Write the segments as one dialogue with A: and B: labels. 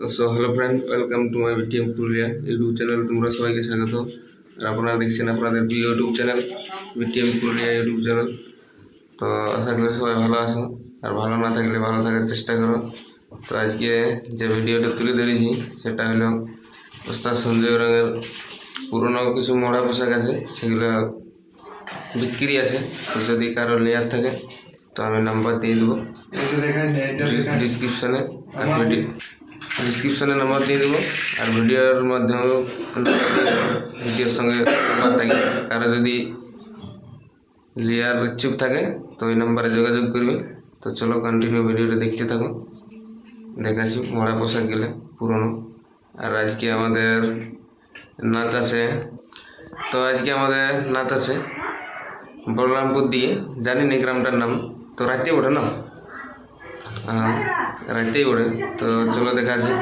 A: So hello friend welcome to my BTM Purulia YouTube channel তোমরা সবাইকে স্বাগত আর আপনারা দেখছেন আপনাদের প্রিয় YouTube channel BTM Purulia YouTube channel তো আশা করি সবাই ভালো আছো আর ভালো না থাকলে ভালো থাকার চেষ্টা করো তো আজকে যে ভিডিওটা তুলে ধরেছি সেটা হলো ওস্তাদ সঞ্জয় রঙের পুরনো কিছু মরা পোশাক আছে সেগুলো বিক্রি আছে তো যদি কারও লেয়ার থাকে তো আমি নাম্বার দিয়ে দেবো ডিসক্রিপশনে আর ভিডিও ডিসক্রিপশনে নাম্বার দিয়ে দেবো। আর ভিডিওর মাধ্যমেও ভিডিওর সঙ্গে নাম্বার থাকে কারও যদি লিয়ার ইচ্ছুক থাকে, তো ওই নাম্বারে যোগাযোগ করবে। তো চলো কন্টিনিউ ভিডিওটা দেখতে থাকো। দেখাচ্ছি মরা পোশাক গেলে, পুরনো। আর আজকে আমাদের নাচ আছে। তো আজকে আমাদের নাচ আছে বলরামপুর দিয়ে। জানি না গ্রামটার নাম। তো রাতে ওঠে না? হ্যাঁ রাতেই ওঠে তো চলো দেখা আছে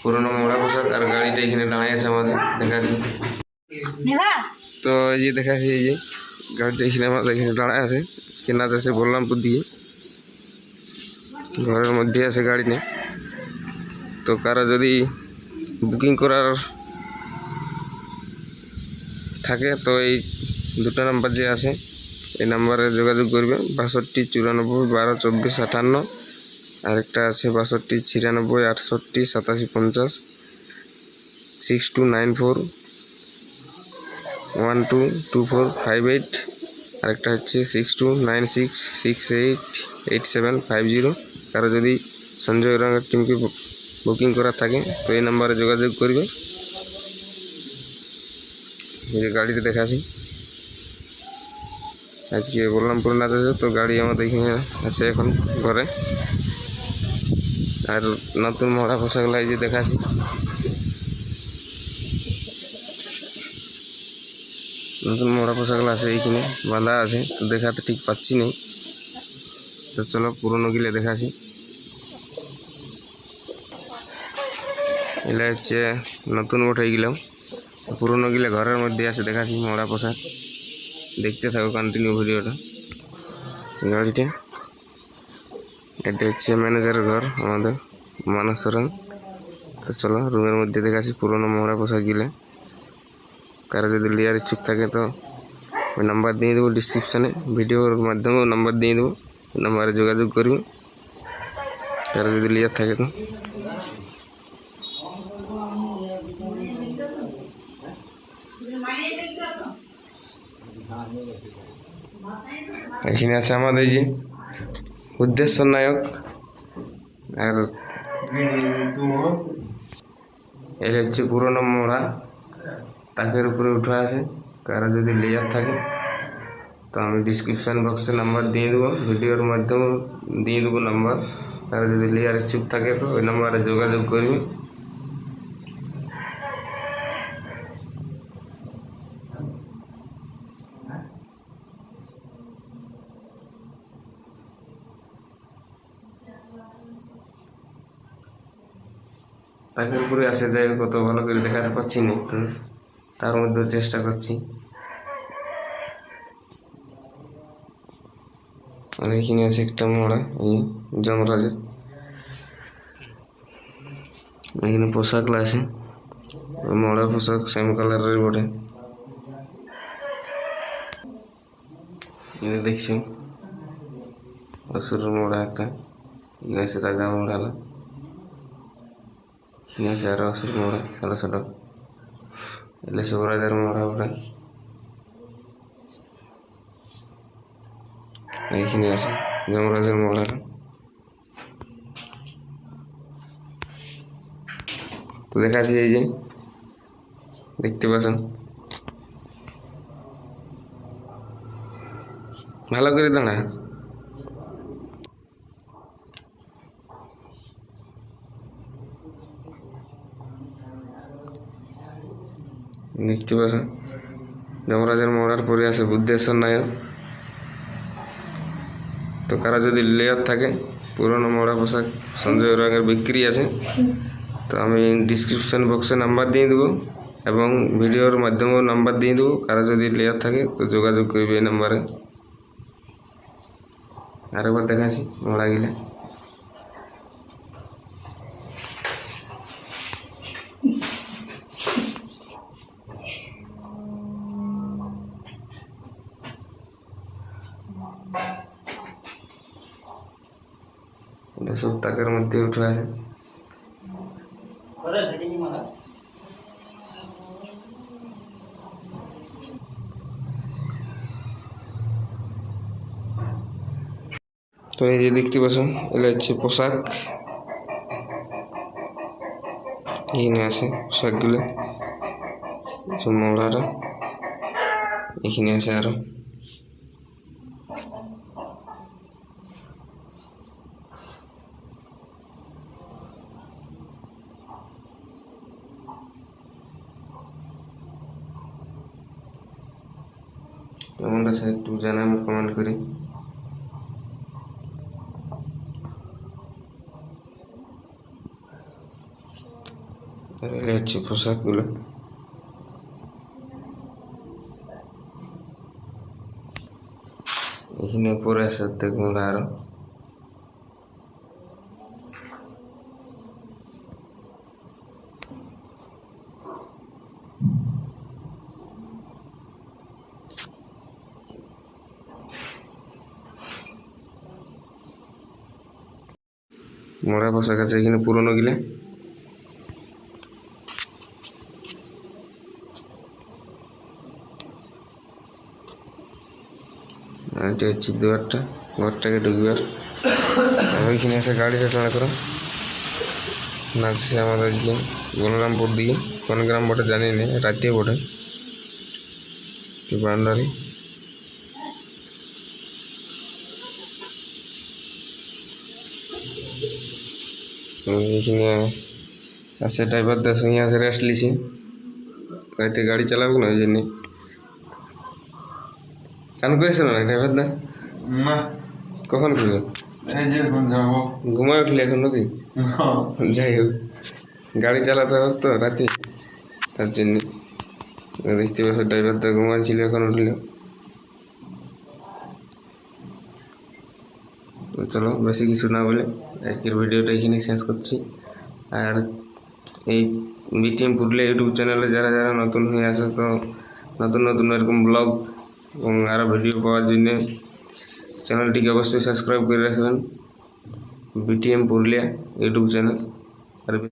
A: পুরোনো মোড়া পোশাক আর গাড়িটা এখানে দাঁড়ায় আছে আমাদের। দেখা আছে তো এই যে দেখা আছে এই যে গাড়িটা এখানে আমাদের এখানে দাঁড়ায় আছে। আজকে নাচ আছে বলরামপুর দিয়ে। ঘরের মধ্যে আছে গাড়ি নিয়ে। তো কারও যদি বুকিং করার থাকে তো এই দুটো নাম্বার যে আছে এই নাম্বারে যোগাযোগ করবে। বাষট্টি চুরানব্বই বারো চব্বিশ আটান্ন আরেকটা আছে বাষট্টি, ছিয়ানব্বই, আটষট্টি, সাতাশি, পঞ্চাশ six two nine four one two two four five eight আরেকটা হচ্ছে six two nine six six eight eight seven five zero কারও যদি সঞ্জয় রঙের টিমকে বুকিং করা থাকে, তো এই নাম্বারে যোগাযোগ করবে। যে গাড়িতে দেখাছি আজকে বললাম পুরো নাচ আছে তো গাড়ি আমাদের এখানে আছে এখন ঘরে। আর নতুন মহড়া পোশাকগুলো এই যে দেখাছি নতুন মহড়া পোশাকগুলো আছে এইখানে, বাঁধা আছে, তো দেখাতে ঠিক পাচ্ছি না। তো চলো পুরোনো গিলে দেখাছি এগুলো হচ্ছে নতুন উঠে গেলাম। পুরোনো গিলে ঘরের মধ্যে আছে, দেখাচ্ছি মহড়া পোশাক। দেখতে থাকো কন্টিনিউ ভিডিওটা গাড়িটা এটা হচ্ছে ম্যানেজারের ঘর আমাদের, মানস সরেন তো চলো, রুমের মধ্যে দেখাচ্ছি পুরোনো মহড়া পোশাক গিলে। কারও যদি লিয়ার ইচ্ছুক থাকে তো ওই নাম্বার দিয়ে দেবো ডিসক্রিপশানে ভিডিওর মাধ্যমেও নাম্বার দিয়ে দেবো, নাম্বারে যোগাযোগ করবে। কারও যদি লিয়ার থাকে তো। এখানে আছে আমাদের যে উদ্দেশ্য নায়ক আর এর হচ্ছে পুরোনো মোড়া। তাকের উপরে উঠে আছে। কারও যদি লেয়ার থাকে, তো আমি ডিসক্রিপশান বক্সে নাম্বার দিয়ে দেবো। ভিডিওর মাধ্যমে দিয়ে দেবো নাম্বার কারও যদি লেয়ারের চুপ থাকে, তো ওই নাম্বারে যোগাযোগ করবে। তাকের উপরে আসে যাই কত ভালো করে দেখাতে পারছি না তো তার মধ্যে চেষ্টা করছি। আর এখানে আছে একটা মোড়া এই যমরাজের। এখানে পোশাকগুলো আছে। মোড়া পোশাক সেম কালারের বটে। দেখছি। অসুরের মোড়া একটা। এখানে আছে রাজা মোড়ালা এখানে আছে আরও অসুর মোড়া ছোটো ছোটো এগুলো সব রাজার মোড়া ওটা এইখানে আছে যমরাজের মোড়াটা তো দেখাচ্ছি এই যে দেখতে পাচ্ছেন ভালো করে দাঁড়া দেখতে পাচ্ছেন যমরাজের মোড়ার পরে আছে বুদ্ধেশ্বর নায়ক তো কারা যদি লেয়ার থাকে পুরনো মোড়া পোশাক সঞ্জয় রঙের বিক্রি আছে তো আমি ডিসক্রিপশন বক্সে নাম্বার দিয়ে দেবো এবং ভিডিওর মাধ্যমেও নাম্বার দিয়ে দেবো কারা যদি লেয়ার থাকে তো যোগাযোগ করবে এই নাম্বারে আরেকবার দেখাচ্ছি মোড়া গেলে এসব তাকের মধ্যে উঠে আছে তো এই যে দেখতে পাচ্ছ এগুলো হচ্ছে পোশাক। এখানে আছে পোশাকগুলো। সব মোড়ারা এখানে আছে আরও। কেমন আছে একটু জানান কমেন্ট করে। হচ্ছে পোশাকগুলো। এখানে পরে আছে অর্ধেক আরও। মোড়া পোশাক আছে এখানে পুরনো গিলে। এটা হচ্ছে দুয়ারটা, ঘরটাকে ঢুকবার। ওইখানে আছে গাড়িটা টানা করো। নাচছে আমাদের যে বলরামপুর দিকে। কোন গ্রাম বটে জানি না রাতে বটে। এখানে আছে ড্রাইভারদের সঙ্গে রেস্ট লিছি রাতে গাড়ি চালাবো না ওই জন্যে চান করেছিল না ড্রাইভার দা? কখন খুলবে
B: এই যে এখন যাব।
A: যাই হোক গাড়ি চালাতে তো রাতে। তার জন্যে। দেখতে পাচ্ছ ড্রাইভার এখন চলো, বেশি কিছু না বলে আজকের ভিডিওটা এখানে শেষ করছি। আর এই বিটিএম পুরুলিয়া ইউটিউব চ্যানেলে যারা যারা নতুন হয়ে আসে, তো নতুন নতুন এরকম ব্লগ এবং আরও ভিডিও পাওয়ার জন্যে চ্যানেলটিকে অবশ্যই সাবস্ক্রাইব করে রাখবেন। BTM Purulia YouTube channel.